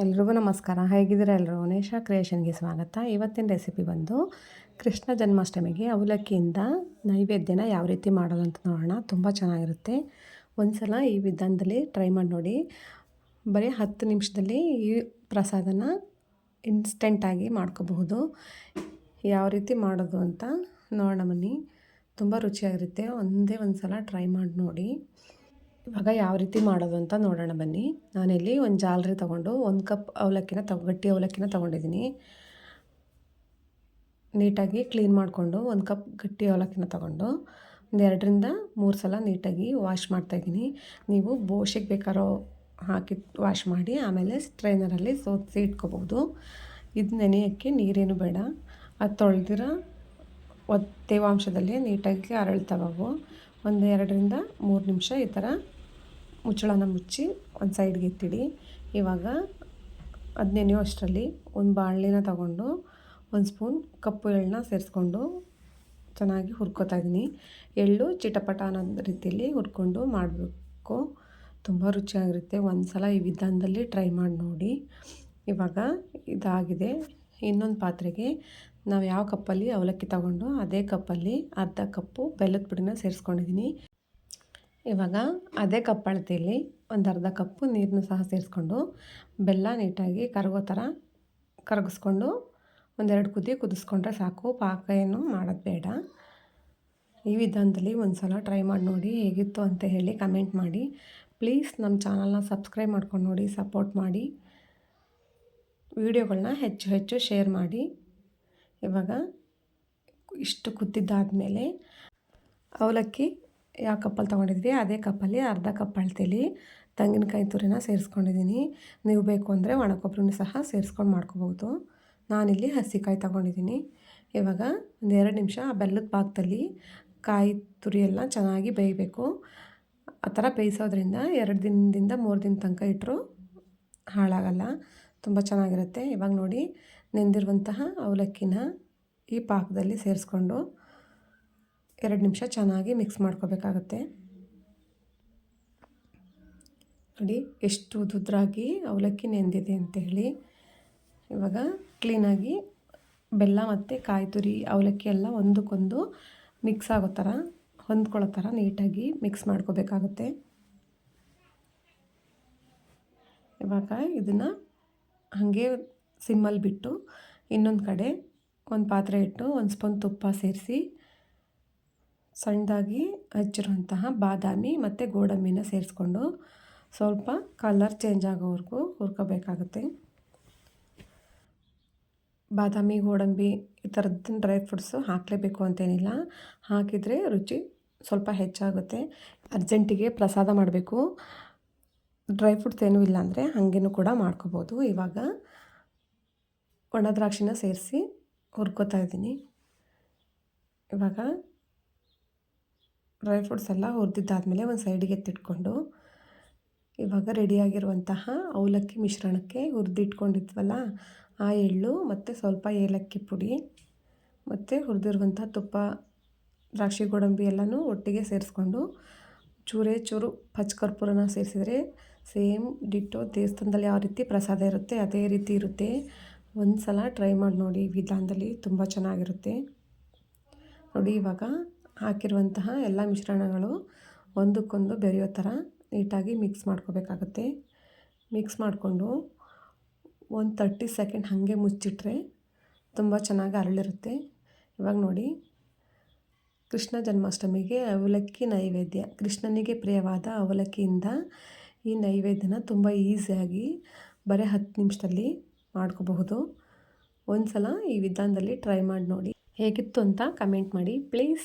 ಎಲ್ರಿಗೂ ನಮಸ್ಕಾರ. ಹೇಗಿದ್ದೀರಾ ಎಲ್ಲರೂ ನೇಷಾ ಕ್ರಿಯೇಷನ್ಗೆ ಸ್ವಾಗತ. ಇವತ್ತಿನ ರೆಸಿಪಿ ಬಂದು ಕೃಷ್ಣ ಜನ್ಮಾಷ್ಟಮಿಗೆ ಅವಲಕ್ಕಿಯಿಂದ ನೈವೇದ್ಯನ ಯಾವ ರೀತಿ ಮಾಡೋದು ಅಂತ ನೋಡೋಣ. ತುಂಬ ಚೆನ್ನಾಗಿರುತ್ತೆ. ಒಂದು ಸಲ ಈ ವಿಧಾನದಲ್ಲಿ ಟ್ರೈ ಮಾಡಿ ನೋಡಿ. ಬರೀ ಹತ್ತು ನಿಮಿಷದಲ್ಲಿ ಈ ಪ್ರಸಾದನ ಇನ್ಸ್ಟೆಂಟಾಗಿ ಮಾಡ್ಕೋಬಹುದು. ಯಾವ ರೀತಿ ಮಾಡೋದು ಅಂತ ನೋಡೋಣ ಬನ್ನಿ. ತುಂಬ ರುಚಿಯಾಗಿರುತ್ತೆ. ಒಂದೇ ಒಂದು ಸಲ ಟ್ರೈ ಮಾಡಿ ನೋಡಿ. ಇವಾಗ ಯಾವ ರೀತಿ ಮಾಡೋದು ಅಂತ ನೋಡೋಣ ಬನ್ನಿ. ನಾನಿಲ್ಲಿ ಒಂದು ಜಾಲರಿ ತೊಗೊಂಡು ಒಂದು ಕಪ್ ಅವಲಕ್ಕಿನ ತಗೊ, ಗಟ್ಟಿ ಅವಲಕ್ಕಿನ ತೊಗೊಂಡಿದ್ದೀನಿ. ನೀಟಾಗಿ ಕ್ಲೀನ್ ಮಾಡಿಕೊಂಡು ಒಂದು ಕಪ್ ಗಟ್ಟಿ ಅವಲಕ್ಕಿನ ತೊಗೊಂಡು ಒಂದು ಎರಡರಿಂದ ಮೂರು ಸಲ ನೀಟಾಗಿ ವಾಶ್ ಮಾಡ್ತಾಯಿದ್ದೀನಿ ನೀವು ಬೋಶಿಗೆ ಬೇಕಾರೋ ಹಾಕಿ ವಾಶ್ ಮಾಡಿ ಆಮೇಲೆ ಸ್ಟ್ರೈನರಲ್ಲಿ ಸೋಸಿ ಇಟ್ಕೋಬೋದು. ಇದು ನೆನೆಯೋಕ್ಕೆ ನೀರೇನು ಬೇಡ. ಅದು ತೊಳೆದಿರೋ ತೇವಾಂಶದಲ್ಲಿ ನೀಟಾಗಿ ಅರಳ್ತಾವವು ಒಂದು ಎರಡರಿಂದ ಮೂರು ನಿಮಿಷ ಈ ಥರ ಮುಚ್ಚಳನ ಮುಚ್ಚಿ ಒಂದು ಸೈಡ್ಗೆ ಎತ್ತಿಡಿ ಇವಾಗ ಅದು ನೆನೆಯೋ ಅಷ್ಟರಲ್ಲಿ ಒಂದು ಬಾಣಲಿನ ತಗೊಂಡು ಒಂದು ಸ್ಪೂನ್ ಕಪ್ಪು ಎಳ್ಳನ್ನ ಸೇರಿಸ್ಕೊಂಡು ಚೆನ್ನಾಗಿ ಹುರ್ಕೋತಾ ಇದ್ದೀನಿ. ಎಳ್ಳು ಚಿಟಪಟ ಅನ್ನೋ ರೀತಿಯಲ್ಲಿ ಹುರ್ಕೊಂಡು ಮಾಡಬೇಕು. ತುಂಬ ರುಚಿಯಾಗಿರುತ್ತೆ. ಒಂದು ಸಲ ಈ ವಿಧಾನದಲ್ಲಿ ಟ್ರೈ ಮಾಡಿ ನೋಡಿ. ಇವಾಗ ಇದಾಗಿದೆ. ಇನ್ನೊಂದು ಪಾತ್ರೆಗೆ ನಾವು ಯಾವ ಕಪ್ಪಲ್ಲಿ ಅವಲಕ್ಕಿ ತಗೊಂಡು ಅದೇ ಕಪ್ಪಲ್ಲಿ ಅರ್ಧ ಕಪ್ಪು ಬೆಲ್ಲದ ಪುಡಿನ ಸೇರಿಸ್ಕೊಂಡಿದ್ದೀನಿ ಇವಾಗ ಅದೇ ಕಪ್ ಅಳತೆಯಲ್ಲಿ ಒಂದು ಅರ್ಧ ಕಪ್ಪು ನೀರನ್ನು ಸಹ ಸೇರಿಸ್ಕೊಂಡು ಬೆಲ್ಲ ನೀಟಾಗಿ ಕರಗೋ ಥರ ಕರಗಿಸ್ಕೊಂಡು ಒಂದೆರಡು ಕುದಿ ಕುದಿಸ್ಕೊಂಡ್ರೆ ಸಾಕು. ಪಾಕ ಏನು ಮಾಡೋದು ಬೇಡ. ಈ ವಿಧಾನದಲ್ಲಿ ಒಂದು ಸಲ ಟ್ರೈ ಮಾಡಿ ನೋಡಿ ಹೇಗಿತ್ತು ಅಂತ ಹೇಳಿ ಕಮೆಂಟ್ ಮಾಡಿ. ಪ್ಲೀಸ್ ನಮ್ಮ ಚಾನಲ್ನ ಸಬ್ಸ್ಕ್ರೈಬ್ ಮಾಡ್ಕೊಂಡು ನೋಡಿ, ಸಪೋರ್ಟ್ ಮಾಡಿ. ವಿಡಿಯೋಗಳನ್ನ ಹೆಚ್ಚು ಹೆಚ್ಚು ಶೇರ್ ಮಾಡಿ. ಇವಾಗ ಇಷ್ಟು ಕುದ್ದಿದ್ದಾದಮೇಲೆ ಅವಲಕ್ಕಿ ಯಾವ ಕಪ್ಪಲ್ಲಿ ತೊಗೊಂಡಿದ್ವಿ, ಅದೇ ಕಪ್ಪಲ್ಲಿ ಅರ್ಧ ಕಪ್ ಅಳ್ತೀಲಿ ತೆಂಗಿನಕಾಯಿ ತುರಿನ ಸೇರಿಸ್ಕೊಂಡಿದ್ದೀನಿ. ನೀವು ಬೇಕು ಅಂದರೆ ಒಣಕೊಬ್ಬರಿನೂ ಸಹ ಸೇರಿಸ್ಕೊಂಡು ಮಾಡ್ಕೋಬೋದು. ನಾನಿಲ್ಲಿ ಹಸಿಕಾಯಿ ತೊಗೊಂಡಿದ್ದೀನಿ. ಇವಾಗ ಒಂದು ಎರಡು ನಿಮಿಷ ಆ ಬೆಲ್ಲದ ಪಾಕದಲ್ಲಿ ಕಾಯಿ ತುರಿ ಎಲ್ಲ ಚೆನ್ನಾಗಿ ಬೇಯಬೇಕು. ಆ ಥರ ಬೇಯಿಸೋದ್ರಿಂದ ಎರಡು ದಿನದಿಂದ ಮೂರು ದಿನ ತನಕ ಇಟ್ಟರು ಹಾಳಾಗಲ್ಲ, ತುಂಬ ಚೆನ್ನಾಗಿರುತ್ತೆ. ಇವಾಗ ನೋಡಿ, ನೆಂದಿರುವಂತಹ ಅವಲಕ್ಕಿನ ಈ ಪಾಕದಲ್ಲಿ ಸೇರಿಸ್ಕೊಂಡು ಎರಡು ನಿಮಿಷ ಚೆನ್ನಾಗಿ ಮಿಕ್ಸ್ ಮಾಡ್ಕೋಬೇಕಾಗತ್ತೆ. ನೋಡಿ, ಎಷ್ಟು ಉದುದ್ರಾಗಿ ಅವಲಕ್ಕಿ ನೆಂದಿದೆ ಅಂತ ಹೇಳಿ. ಇವಾಗ ಕ್ಲೀನಾಗಿ ಬೆಲ್ಲ ಮತ್ತು ಕಾಯಿ ತುರಿ, ಅವಲಕ್ಕಿ ಎಲ್ಲ ಒಂದಕ್ಕೊಂದು ಮಿಕ್ಸ್ ಆಗೋ ಥರ, ಹೊಂದ್ಕೊಳ್ಳೋ ಥರ ನೀಟಾಗಿ ಮಿಕ್ಸ್ ಮಾಡ್ಕೋಬೇಕಾಗುತ್ತೆ. ಇವಾಗ ಇದನ್ನು ಹಾಗೆ ಸಿಮ್ಮಲ್ಲಿ ಬಿಟ್ಟು ಇನ್ನೊಂದು ಕಡೆ ಒಂದು ಪಾತ್ರೆ ಇಟ್ಟು ಒಂದು ಸ್ಪೂನ್ ತುಪ್ಪ ಸೇರಿಸಿ ಸಣ್ಣದಾಗಿ ಹಚ್ಚಿರುವಂತಹ ಬಾದಾಮಿ ಮತ್ತು ಗೋಡಂಬಿನ ಸೇರಿಸ್ಕೊಂಡು ಸ್ವಲ್ಪ ಕಲರ್ ಚೇಂಜ್ ಆಗೋವರೆಗೂ ಹುರ್ಕೋಬೇಕಾಗುತ್ತೆ. ಬಾದಾಮಿ, ಗೋಡಂಬಿ ಈ ಥರದ್ದು ಡ್ರೈ ಫ್ರೂಟ್ಸು ಹಾಕಲೇಬೇಕು ಅಂತೇನಿಲ್ಲ. ಹಾಕಿದರೆ ರುಚಿ ಸ್ವಲ್ಪ ಹೆಚ್ಚಾಗುತ್ತೆ. ಅರ್ಜೆಂಟಿಗೆ ಪ್ರಸಾದ ಮಾಡಬೇಕು. ಡ್ರೈ ಫ್ರೂಟ್ಸ್ ಏನೂ ಇಲ್ಲ ಅಂದರೆ ಹಾಗೇನೂ ಕೂಡ ಮಾಡ್ಕೋಬೋದು. ಇವಾಗ ಒಣ ದ್ರಾಕ್ಷಿನ ಸೇರಿಸಿ ಹುರ್ಕೋತಾ ಇದ್ದೀನಿ. ಇವಾಗ ಡ್ರೈ ಫ್ರೂಟ್ಸ್ ಎಲ್ಲ ಹುರಿದಿದ್ದಾದಮೇಲೆ ಒಂದು ಸೈಡಿಗೆ ಎತ್ತಿಟ್ಕೊಂಡು ಇವಾಗ ರೆಡಿಯಾಗಿರುವಂತಹ ಅವಲಕ್ಕಿ ಮಿಶ್ರಣಕ್ಕೆ ಹುರಿದಿಟ್ಕೊಂಡಿದ್ವಲ್ಲ ಆ ಎಳ್ಳು ಮತ್ತು ಸ್ವಲ್ಪ ಏಲಕ್ಕಿ ಪುಡಿ ಮತ್ತು ಹುರಿದಿರುವಂಥ ತುಪ್ಪ, ದ್ರಾಕ್ಷಿ ಗೋಡಂಬಿ ಎಲ್ಲನೂ ಒಟ್ಟಿಗೆ ಸೇರಿಸ್ಕೊಂಡು ಚೂರೇ ಚೂರು ಪಚ್ಕರ್ಪೂರನ ಸೇರಿಸಿದರೆ ಸೇಮ್ ಡಿಟ್ಟು ದೇವಸ್ಥಾನದಲ್ಲಿ ಯಾವ ರೀತಿ ಪ್ರಸಾದ ಇರುತ್ತೆ ಅದೇ ರೀತಿ ಇರುತ್ತೆ. ಒಂದು ಸಲ ಟ್ರೈ ಮಾಡಿ ನೋಡಿ ವಿಧಾನದಲ್ಲಿ ತುಂಬ ಚೆನ್ನಾಗಿರುತ್ತೆ. ನೋಡಿ ಇವಾಗ ಹಾಕಿರುವಂತಹ ಎಲ್ಲ ಮಿಶ್ರಣಗಳು ಒಂದಕ್ಕೊಂದು ಬೆರೆಯೋ ಥರ ನೀಟಾಗಿ ಮಿಕ್ಸ್ ಮಾಡ್ಕೋಬೇಕಾಗತ್ತೆ. ಮಿಕ್ಸ್ ಮಾಡಿಕೊಂಡು ಒಂದು ತರ್ಟಿ ಸೆಕೆಂಡ್ ಹಾಗೆ ಮುಚ್ಚಿಟ್ರೆ ತುಂಬ ಚೆನ್ನಾಗಿ ಅರಳಿರುತ್ತೆ. ಇವಾಗ ನೋಡಿ, ಕೃಷ್ಣ ಜನ್ಮಾಷ್ಟಮಿಗೆ ಅವಲಕ್ಕಿ ನೈವೇದ್ಯ. ಕೃಷ್ಣನಿಗೆ ಪ್ರಿಯವಾದ ಅವಲಕ್ಕಿಯಿಂದ ಈ ನೈವೇದ್ಯನ ತುಂಬ ಈಸಿಯಾಗಿ ಬರೀ ಹತ್ತು ನಿಮಿಷದಲ್ಲಿ ಮಾಡ್ಕೋಬಹುದು. ಒಂದು ಸಲ ಈ ವಿಧಾನದಲ್ಲಿ ಟ್ರೈ ಮಾಡಿ ನೋಡಿ. ಹೇಗಿತ್ತು ಅಂತ ಕಮೆಂಟ್ ಮಾಡಿ. ಪ್ಲೀಸ್